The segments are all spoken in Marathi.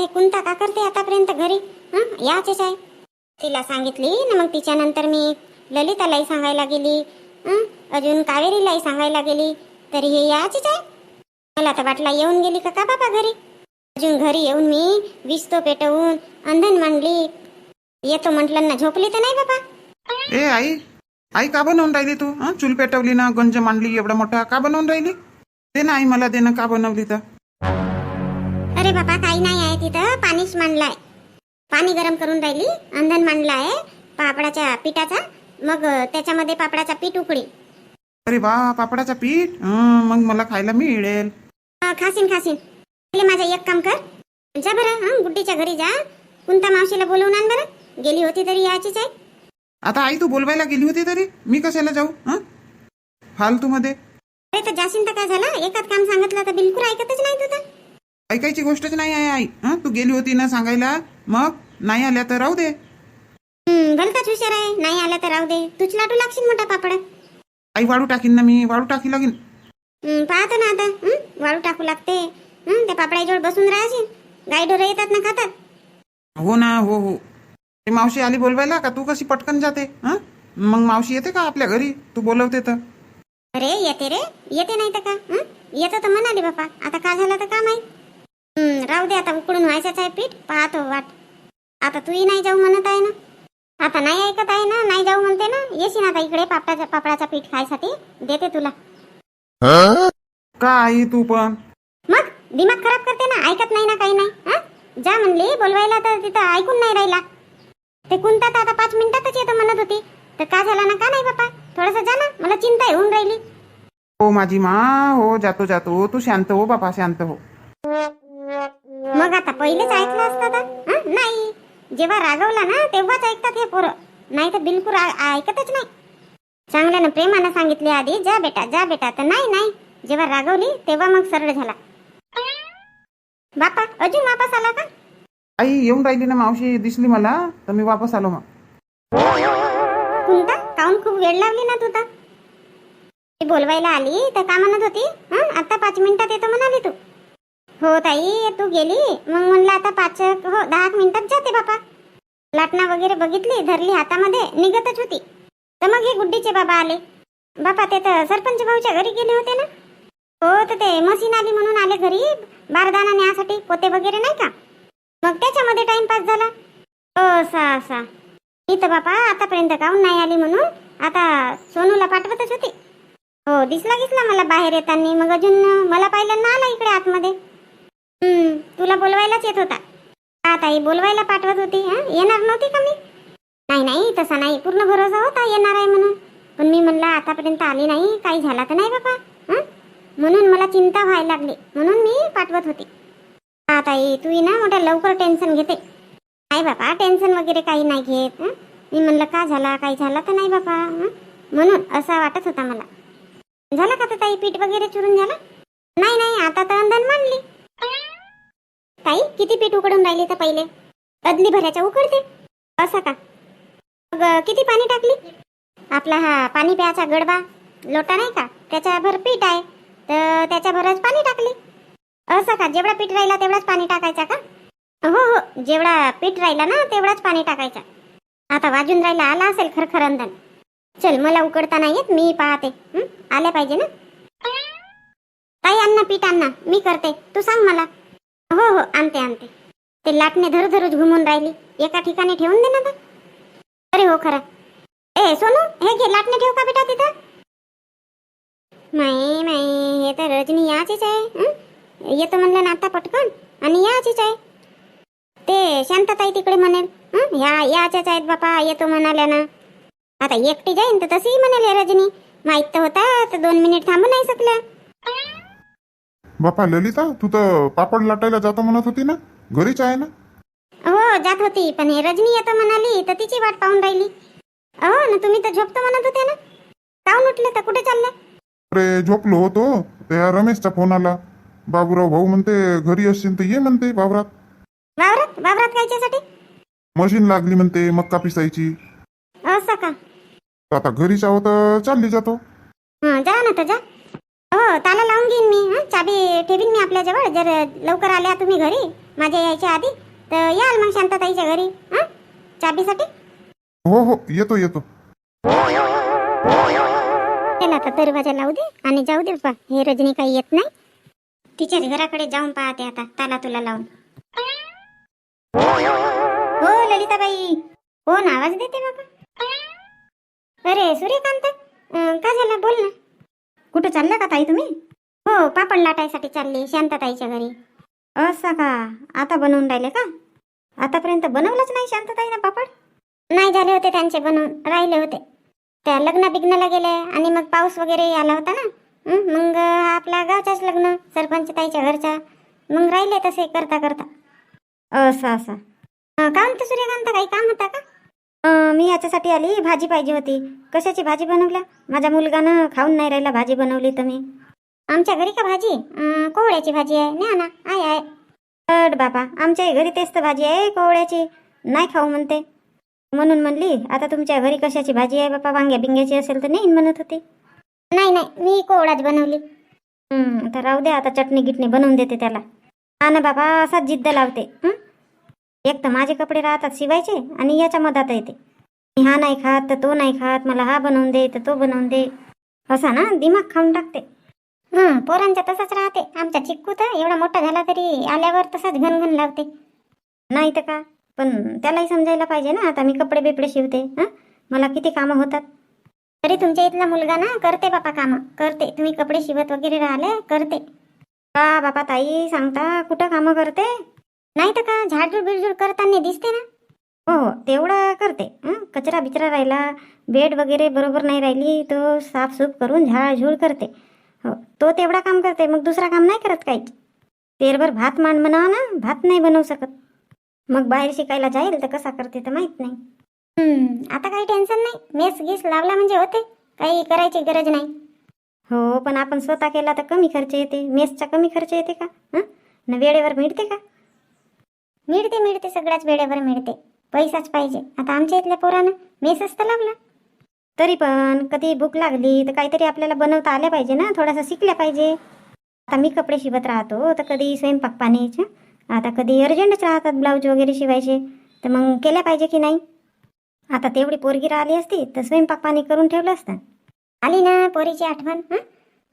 बाई कुंता का करते आतापर्यंत घरी? हं? आहे. तिला सांगितली ना मग तिच्यानंतर मी ललितालाही सांगायला गेली. अजून कावेरीलाही सांगायला गेली. तरी हे याचीच आहे? मला तर वाटला येऊन गेली का का बाबा घरी? अजून घरी येऊन मी विस्तो पेटवून अंधन मांडली. येतो म्हटलं ना झोपली तर नाही बाबा. ए आई आई का बनवून राहिली तू? चूल पेटवली ना गंज मांडली एवढा मोठा का बनवून राहिली? दे ना आई मला दे ना का बनवली तर? अरे बाबा काही नाही आहे तिथं. पाणीच मांडलाय. पाणी गरम करून राहिली. अंधन मांडला आहे पापडाच्या पिठाचा. मग त्याच्यामध्ये पापडाचा पीठ उकडी अरे वा पापडाचा पीठ? मग मला खायला मिळेल. खासीन खासीन. पहिले माझं एक काम कर. जा बरं हं गुड्डीच्या घरी जा. कुंता मावशीला बोलवून आण बरं. गेली होती तरी याचीच आहे. आता आई तू बोलवायला गेली होती तरी? मी कशाला जाऊ हं? फालतू मध्ये अरे तर जाशीन तर काय झालं? एकाच काम सांगितलं तर बिलकुल ऐकतच नाही तुझं ऐकायची गोष्टच नाही आहे आई. हं? तू गेली होती ना सांगायला? मग? नाही आल्या तर राहू दे. भलताच हुशार आहे. नाही आला तर राहू दे. तूच लाटू लागशील मोठा पापड. आई वाळू टाकीन ना मी. वाळू टाकी लागीन. हं, पाहतो ना आता. हं? वाळू टाकू लागते. हं, त्या पापडाजवळ बसून राहायचे गाई ढोरं येतात ना खातात. हो ना हो हो. ते मावशी आली बोलवायला का? तू कशी पटकन जाते? हं? मग मावशी येते का आपल्या घरी? तू बोलवते तर. अरे येते रे. येते नाही तर का? हं? येतं तर म्हणाली बापा. आता का झालं तर का माहीत? राहू दे आता उकडून व्हायचंच आहे पीठ. पाहतो वाट. आता तूही नाही जाऊ म्हणत आहे ना? आता नाही ऐकत आहे ना? नाही जाऊ म्हणते ना? येशील आता इकडे पापडाचा पापडाचा पीठ खायसाठी. देते तुला. का आई तू पण? मग? दिमाग खराब करते ना? ऐकत नाही ना काही नाही हं? जा म्हणली बोलवायला तर तिथं ऐकून नाही राहिला. ते कुंता तर आता पाच मिनिटातच येतो म्हणत होती. तर का झाला ना? का नाही बापा? थोडस जा ना. मला चिंता येऊन राहिली. हो माझी मा हो जातो जातो. तू शांत हो बाबा शांत हो. पहिलेच ऐकलं असतं तर हं? नाही. जेव्हा रागवला ना तेव्हाच ऐकतात हे पोरं. नाही तर बिलकुल आ- ऐकतच नाही. चांगल्यानं प्रेमानं सांगितले आधी जा बेटा जा बेटा. तर नाही नाही. जेव्हा रागवली तेव्हा मग सरळ झाला. बापा अजून वापस आला का? आई येऊन राहिली ना मावशी दिसली मला. तर मी वापस आलो मग. कुंता काऊन खूप वेळ लावली ना तू तर? ती बोलवायला आली तर का म्हणत होती. हं? आता पाच मिनिटात येतो म्हणाली तू. हो ताई तू गेली? मग म्हणलं आता पाच हो दहा एक मिनिटात जाते बापा. लाटणा वगैरे बघितली धरली हातामध्ये निघतच होती. तर मग हे गुड्डीचे बाबा आले. बापा ते तर सरपंच भाऊच्या घरी गेले होते ना? हो तर ते मशीन आली म्हणून आले घरी बारदाना न्यासाठी पोते वगैरे नाही का? मग त्याच्यामध्ये टाइमपास झाला. असा असा मी तर बापा आतापर्यंत काहून नाही आली म्हणून आता सोनूला पाठवतच होती. हो दिसला दिसला मला बाहेर येताना मग अजून मला पाहिलं ना आला इकडे आतमध्ये. तुला बोलवायलाच येत होता. का ताई बोलवायला पाठवत होती हा? येणार नव्हती का मी? नाही नाही तसा नाही. पूर्ण भरोसा होता येणार आहे म्हणून. पण मी म्हणलं आतापर्यंत आली नाही काही झाला तर नाही बापा म्हणून मला चिंता व्हायला लागली. म्हणून मी पाठवत होती. हा ताई तू ना मोठ्या लवकर टेन्शन घेते. नाही बाबा टेन्शन वगैरे काही नाही घेत मी म्हणलं का झाला काही झाला तर नाही बाबा म्हणून असा वाटत होता मला. झाला का तर ताई पीठ वगैरे चुरून झाला? नाही नाही आता तर अंधन मांडली. ताई किती पीठ उकडून राहिले तर पहिले? अदली भराच्या उकडते. असं का? मग किती पाणी टाकली? आपला हा पाणी प्यायचा गडबा लोटा नाही का? त्याच्याभर पीठ आहे. तर त्याच्याभरच पाणी टाकली. असं का? जेवढा पीठ राहिला तेवढाच पाणी टाकायचा का? हो हो. जेवढा पीठ राहिला ना तेवढाच पाणी टाकायचा. आता वाजून राहिला आला असेल खरखर अंदन चल मला उकडता नाही येत मी पाहते. आल्या पाहिजे ना? ताई अण्णा पीठ आणा मी करते. तू सांग मला. हो हो आणते आणते. ते लाटणे धर धरच घुमून राहिली. एका ठिकाणी ठेवून दे ना तर अरे हो खरं. ए सोनू हे घे लाटणे ठेव का बेटा तिथं? नाही नाही हे तर रजनी याचीच आहे येतो म्हणलं ना आता पटकन. आणि याचीच आहे. ते शांतताई तिकडे म्हणेल ह्या याच्याच आहेत बापा येतो म्हणाल्या ना आता एकटी जाईन तर तसंही म्हणाले रजनी. माहीत तर होता तर दोन मिनिट थांबू नाही शकल्या. बापा ललिता तू तर पापड लाटायला जातो म्हणत होती ना? घरीच आहे ना? हो जात होती पण हे रजनी येतो म्हणाली तर तिची वाट पाहून राहिली. हो ना तुम्ही तर झोपतो म्हणत होते ना? काऊन उठले तर कुठे चालले? अरे झोपलो होतो. त्या रमेशचा फोन आला. बाबूराव भाऊ म्हणते घरी असशील तर ये म्हणते वावरात. वावरात? वावरात कायच्यासाठी मशीन लागली म्हणते मक्का पिसायची. असं का? आता घरीच आहो तर चालली जातो. हं जा ना तर जा. हो ताला लावून घेईन मी हं? चाबी ठेवीन मी आपल्याजवळ. जर लवकर आल्या तुम्ही घरी माझ्या यायच्या आधी तर याल मग शांतताईच्या घरी हं? चाबीसाठी? हो हो येतो येतो. त्याला आता दरवाजा लावू दे आणि जाऊ दे बाबा. हे रजनी काही येत नाही. तिच्याच घराकडे जाऊन पाहते आता ताला तुला लावून. हो ललिताबाई. कोण आवाज देते बाबा? अरे सूर्यकांत. अं, का झालं? बोल ना. कुठं चालल्या का ताई तुम्ही? हो पापड लाटायसाठी चालली शांतताईच्या घरी. असं का? आता बनवून राहिले का? आतापर्यंत बनवलंच नाही शांतताईनं पापड? नाही झाले होते त्यांचे बनवून राहिले होते. त्या लग्न बिग्नाला गेले आणि मग पाऊस वगैरे आला होता ना? मग आपला गावच्याच लग्न सरपंच ताईच्या घरचा मग राहिले तसे करता करता. असं असं. अं, का म्हणते सूर्यकांत काही काम होता का? मी याच्यासाठी आली भाजी पाहिजे होती. कशाची भाजी बनवल्या? माझ्या मुलगानं खाऊन नाही राहिला भाजी बनवली तर मी. आमच्या घरी का भाजी? कोवळ्याची भाजी आहे. न्या ना आहे आहे अड बाबा आमच्या घरी तेच तर भाजी आहे कोवळ्याची. नाही खाऊ म्हणते. म्हणून म्हणली आता तुमच्या घरी कशाची भाजी आहे बापा? वांग्या बिंग्याची असेल तर नाही म्हणत होती. नाही नाही मी कोवळाच बनवली. हं, आता राहू दे आता चटणी गिटणी बनवून देते त्याला. हा ना बाबा असाच जिद्द लावते? एक तर माझे कपडे राहतात शिवायचे आणि याच्या मधात येते मी हा नाही खात तर तो नाही खात मला हा बनवून दे तर तो बनवून दे. असा ना दिमाग खाऊन टाकते. हा पोरांचा तसाच राहते. आमचा चिक्कू तर एवढा मोठा झाला तरी आल्यावर तसाच घनघन लावते. नाही तर का? पण त्यालाही समजायला पाहिजे ना आता मी कपडे बिपडे शिवते हां? मला किती कामं होतात. तरी तुमच्या इथला मुलगा ना करते बापा कामं. करते. तुम्ही कपडे शिवत वगैरे राहिले करते. का बापा ताई सांगता कुठं कामं करते? नाही तर का झाडझूड बिडझूड करताना दिसते ना? हो हो तेवढं करते. कचरा बिचरा राहिला बेड वगैरे बरोबर नाही राहिली तो साफसूफ करून झाडझूड करते. हो तो तेवढा काम करते मग दुसरा काम नाही करत काही? तेरभर भात मान बनावा ना भात नाही बनवू शकत. मग बाहेर शिकायला जाईल तर कसा करते तर माहीत नाही. आता काही टेन्शन नाही. मेस गीस लावला म्हणजे होते. काही करायची गरज नाही. हो पण आपण स्वतः केला तर कमी खर्च येते. मेसचा कमी खर्च येते का? हं? न वेळेवर मिळते का? मिळते मिळते सगळ्याच वेळेवर मिळते. पैसाच पाहिजे. आता आमच्या इथल्या पोरानं मेसच तर लावला. तरी पण कधी भूक लागली तर काहीतरी आपल्याला बनवता आल्या पाहिजे ना? थोडासा शिकल्या पाहिजे. आता मी कपडे शिवत राहतो तर कधी स्वयंपाक पाण्याच्या आता कधी अर्जंटच राहतात ब्लाऊज वगैरे शिवायचे. तर मग केल्या पाहिजे की नाही? आता तेवढी पोरगी राहिली असती तर स्वयंपाक पाणी करून ठेवलं असतं. आली ना पोरीची आठवण हां?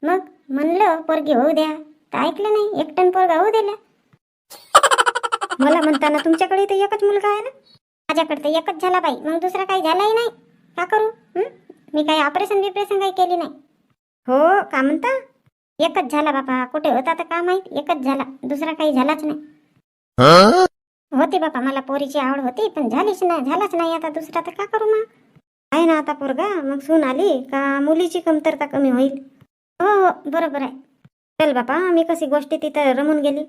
मग म्हणलं पोरगी होऊ द्या. तर ऐकलं नाही एकटन पोरगा होऊ दिल्या मला म्हणताना तुमच्याकडे तर एकच मुलगा आहे ना? माझ्याकडे तर एकच झाला बाई. मग दुसरा काही झालाही नाही. का करू? मी काही ऑपरेशन बिपरेशन काही केली नाही. हो का म्हणता? एकच झाला बापा. कुठे होता तर का माहीत? एकच झाला. दुसरा काही झालाच नाही. होती बापा. मला पोरीची आवड होती पण झालीच नाही. झालाच नाही. आता दुसरा तर का करू मग? आहे ना आता पोरगा. मग सून आली. का मुलीची कमतरता कमी होईल? हो हो. बरोबर आहे. चल बापा. मी कशी गोष्टी तिथं रमून गेली.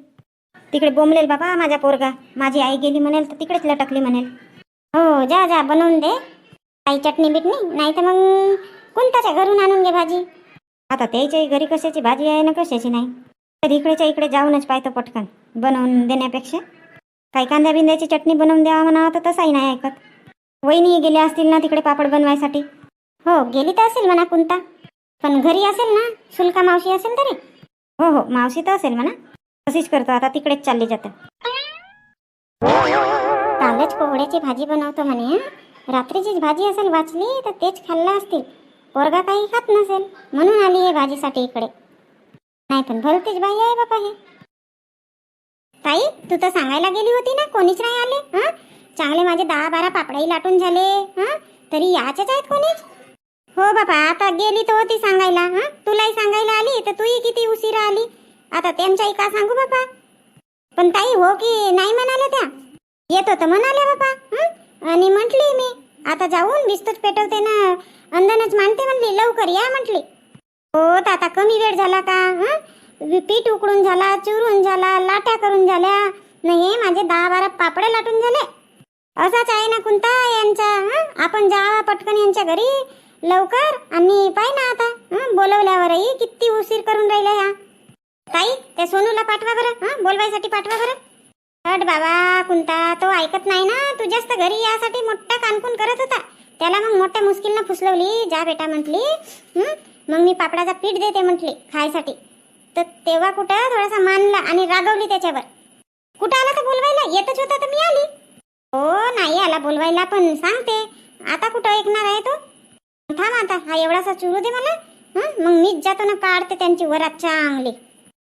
तिकडे बोंबलेल बाबा माझा पोरगा. माझी आई गेली म्हणेल तर तिकडेच लटकली म्हणेल. हो जा जा बनवून दे. काही चटणी बिटणी नाही तर मग कोणताच्या घरून आणून घे भाजी? आता त्याच्या घरी कशाची भाजी आहे ना कशाची नाही. तर इकडेच्या इकडे जाऊनच पाहतो पटकन बनवून देण्यापेक्षा. काही कांदा बिंद्याची चटणी बनवून द्यावा म्हणा तर तसाही नाही ऐकत. वहिनी गेल्या असतील ना तिकडे पापड बनवायसाठी? हो गेली तर असेल म्हणा कोणता पण घरी असेल ना? शुल्का मावशी असेल तरी? हो हो मावशी तर असेल म्हणा. तशीच करतो. आता तिकडेच चालले जातं. कालच कोवड्याची भाजी बनवतो म्हणे हं? रात्रीचीच भाजी असेल वाचली तर तेच खाल्लं असतील. पोरगा काही खात नसेल म्हणून आली हे भाजीसाठी इकडे. नाही पण भलतीच बाई आहे बापा हे. ताई तू तर सांगायला गेली होती ना कोणीच नाही आले हा? चांगले माझे दहा बारा पापडाही लाटून झाले हा? तरी याचेच आहेत कोणीच? हो बाबा आता गेली तर होती सांगायला हा? तुलाही सांगायला आली तर तूही किती उशिरा आली. आता त्यांच्याही का सांगू बापा? पण ताई हो की नाही म्हणाले त्या? येतो तर म्हणाल्या बापा आणि म्हटली मी आता जाऊन बिस्तूच पेटवते ना. अंधनच मानते म्हणली लवकर या म्हटली. हो तर आता कमी वेळ झाला का हं? पीठ उकडून झाला चुरून झाला लाट्या करून झाल्या. नाही माझे दहा बारा पापडे लाटून झाले. असाच आहे ना कुंता यांचा आपण जावा पटकन यांच्या घरी. लवकर आणि पाय ना आता बोलवल्यावरही किती उशीर करून राहिल्या ह्या. ताई त्या सोनूला पाठवा बरं. हा बोलवायसाठी पाठवा बरं. हट बाबा कुंता तो ऐकत नाही ना. तू जास्त घरी यासाठी मोठा कानकून करत होता. त्याला मग मोठ्या मुश्किलनं फुसलवली जा बेटा म्हटली. मग मी पापडाचा पीठ देते म्हटली खायसाठी. तर तेव्हा कुठं थोडासा मानला आणि रागवली त्याच्यावर. कुठं आला तर बोलवायला? येतच होता तर मी आली. हो नाही आला बोलवायला पण सांगते. आता कुठं ऐकणार आहे तो? थांब आता हा एवढासा चुरू दे मला. मग मीच जातो ना काढते त्यांची वरात चांगली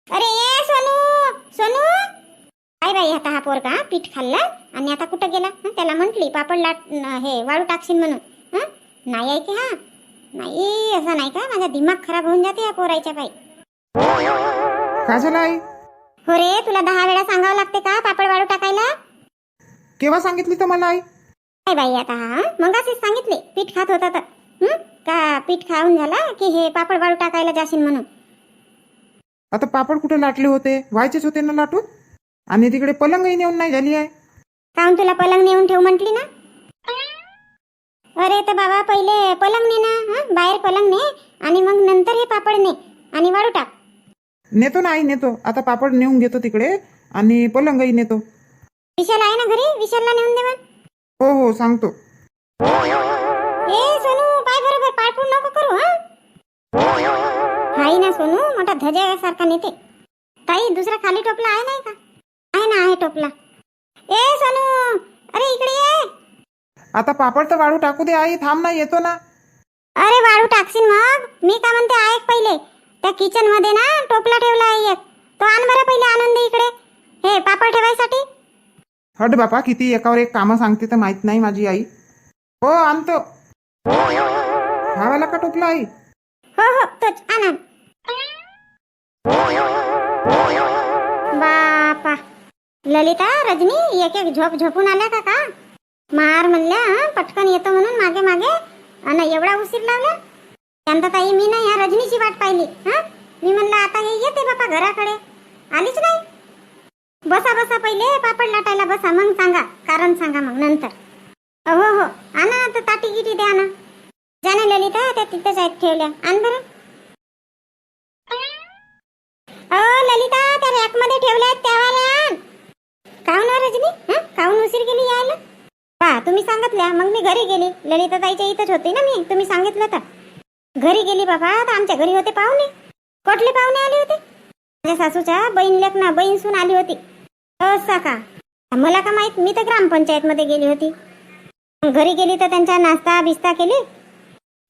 अरे ए सोनू! सोनू! काय बाई आता हा पोरगा पीठ खाल्ला आणि आता कुठं गेला? हं? त्याला म्हंटली पापड लाट न- हे वाळू टाकशील म्हणून. हं? नाही आहे की हा? नाही असं नाही का? माझा दिमाग खराब होऊन जाते या पोरायच्या बाई. काय झालं आई? हो रे तुला दहा वेळा सांगावं लागते का पापड वाळू टाकायला? केव्हा सांगितली तर मला आई? काय बाई आता हा? मग असेच सांगितले पीठ खात होता तर. हं? का पीठ खाऊन झाला की हे पापड वाळू टाकायला जाशील म्हणून? आता पापड कुठे लाटले होते? व्हायचेच होते ना लाटून? आणि तिकडे पलंगही नेऊन नाही झाली आहे. काहून तुला पलंग नेऊन ठेव म्हटली ना? अरे तर बाबा पहिले पलंग ने ना हं? बाहेर पलंग ने आणि मग नंतर हे पापड ने आणि वाळू टाक. नेतो ना आई नेतो. आता पापड नेऊन घेतो तिकडे आणि पलंगही नेतो. विशाल आहे ना घरी? विशालला नेऊन दे मग. हो हो सांगतो. हाय ना सोनू मोठा धजासारखा नेते. ताई दुसरा खाली टोपला आहे नाही का? आहे ना आहे टोपला. ए सोनू अरे इकडे ये. आता पापड तर वाळू टाकू दे आई थांब ना येतो ना. अरे वाळू टाकशील मग. मी का म्हणते ऐक पहिले. त्या किचनमध्ये ना टोपला ठेवला आहे एक. तो आण बरं पहिले आणून दे इकडे. हे पापड ठेवायसाठी. हट बापा किती एकावर एक कामं सांगते तर माहीत नाही माझी आई. हो आणतो. खावायला का टोपला आई हो हो तोच आणा. बापा. ललिता रजनी एक एक झोप झोपून आल्या का का? मार म्हणल्या पटकन येतो म्हणून मागे मागे. आणि एवढा उशीर लावला? ताई मी ना या रजनीची वाट पाहिली. हा मी म्हणलं आता हे येते बापा घराकडे. आलीच नाही. बसा बसा पहिले पापड लाटायला बसा मग सांगा कारण सांगा मग नंतर. हो हो आणा आता ताटी गिटी द्या ना. जाणे ललिता त्या तिथेच आहेत ठेवल्या. आण बरं. ललिता त्या रॅकमध्ये ठेवल्या आहेत त्यावाल्या आण काहून हो रजनी? हं? काहून उशीर गेली यायला? पा तुम्ही सांगितल्या मग मी घरी गेली. ललिता ताईच्या इथंच होती ना मी तुम्ही सांगितलं तर. घरी गेली बाबा तर आमच्या घरी होते पाहुणे. कुठले पाहुणे आले होते? माझ्या सासूच्या बहीण लेखना बहीण सून आली होती. असं का? मला का माहीत मी तर ग्रामपंचायत मध्ये गेली होती. मग घरी गेली तर त्यांचा नाश्ता बिस्ता केली?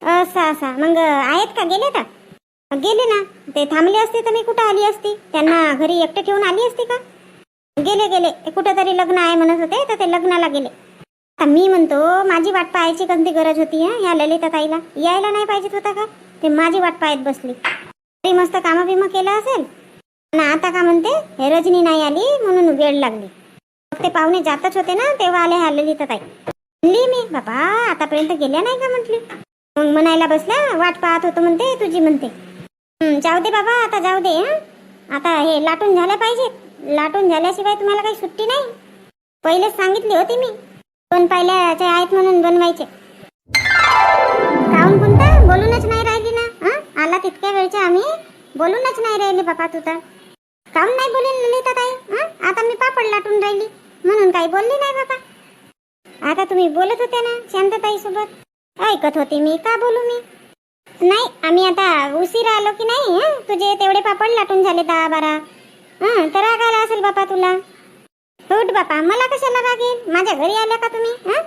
असं असा. मग आहेत का? गेले का गेले ना. ते थांबले असते तर मी कुठं आली असती? त्यांना घरी एकटे ठेवून आली असती का? गेले गेले. कुठंतरी लग्न आहे म्हणत होते तर ते लग्नाला गेले. आता मी म्हणतो माझी वाट पाहायची कोणती गरज होती हा ह्या ललिता ताईला? यायला नाही पाहिजेत होता का? ते माझी वाट पाहत बसली. तरी मस्त कामं बिमं केलं असेल? आणि आता का म्हणते? हे रजनी नाही आली म्हणून वेळ लागली. मग ते पाहुणे जातच होते ना तेव्हा आले ह्या ललिता ताई. म्हणली मी? बाबा आतापर्यंत गेल्या नाही का? म्हटली. मग म्हणायला बसल्या वाट पाहत होतो म्हणते तुझी म्हणते. जाऊ दे बाबा आता जाऊ दे आता हे लाटून झाल्या पाहिजे. लाटून झाल्याशिवाय तुम्हाला काही सुट्टी नाही. पहिलेच सांगितली होती मी दोन पाहिल्याचे आहेत म्हणून बनवायचे. काहून कोणता? बोलूनच नाही राहिली ना हा? आला तितक्या वेळचे आम्ही. बोलूनच नाही राहिली बाबा तू तर. काहून नाही बोलली ललिता ताई आता मी पापड लाटून राहिली म्हणून काही बोलली नाही बाबा आता तुम्ही बोलत होते ना शांतताई सोबत ऐकत होते मी का बोलू मी? नाही आम्ही आता उशीर आलो की नाही हं? तुझे तेवढे पापड लाटून झाले दहा बारा. हं तर राग आला असेल बापा तुला. उठ बापा मला कशाला राग येईल? माझ्या घरी आल्या का तुम्ही हं?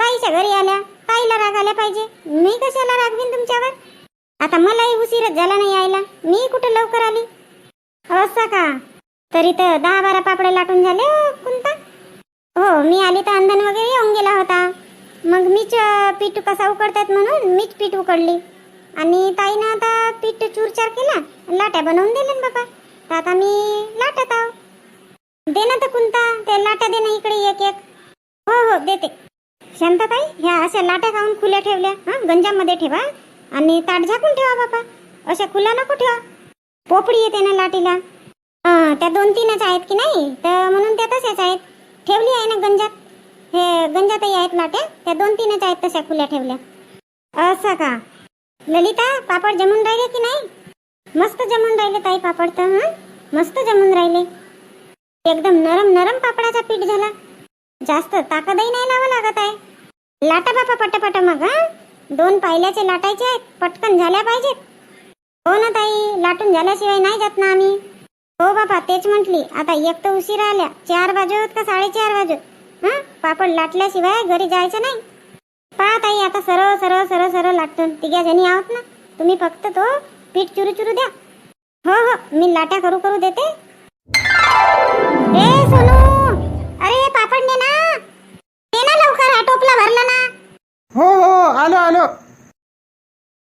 ताईच्या घरी आल्या ताईला राग आल्या पाहिजे. मी कशाला रागवीन तुमच्यावर? आता मलाही उशीरच झाला नाही यायला. मी कुठं लवकर आली? असं का? तरी तर दहा बारा पापड लाटून झाले कोणता हो मी आली तर अंधन वगैरे येऊन गेला होता. मग मीच अं, पीठ कसा उकडतात म्हणून मीच पीठ उकडली. आणि ताईनं आता पीठ चूरचार केला लाट्या बनवून दिल्या ना बाबा तर आता मी लाटत आहो. दे ना तर कोणता ते लाटा दे ना इकडे एक एक. हो हो देते. शांताताई ह्या अशा लाट्या खाऊन खुल्या ठेवल्या. हा गंजामध्ये ठेवा. आणि ताट झाकून ठेवा बाबा अशा खुल्या नको ठेवा. पोपडी येते ना लाटीला. हा, त्या दोन तीनच आहेत की नाही? तर म्हणून त्या तशाच आहेत. ठेवली आहे ना गंजात. हे गंजातही आहेत लाट्या. त्या दोन तीनच आहेत तशा खुल्या ठेवल्या. असं का? ललिता पापड जमून राहिले की नाही? मस्त जमून राहिले ताई पापड तर हा? मस्त जमून राहिले. एकदम नरम नरम पापडाचा पीठ झाला. जास्त ताकदही नाही लावा लागत आहे. लाटा बापा पटापट मग हा? दोन पायल्याचे लाटायचे आहेत पटकन झाल्या पाहिजेत. हो ना ताई लाटून झाल्याशिवाय नाही जात ना आम्ही. हो बापा तेच म्हटली. आता एक तर उशीर आल्या. चार वाजत का साडेचार वाजू हा? पापड लाटल्याशिवाय घरी जायचं नाही. पहा ताई आता सरळ सरळ सरळ सरळ लागतो तिघ्या जणी आहोत ना? तुम्ही फक्त तो पीठ चुरू चुरू द्या. हो हो मी लाट्या करू करू देते. ए सोनू! अरे पापड ना. ना लवकर हा टोपला भरला ना. हो हो आलो आलो.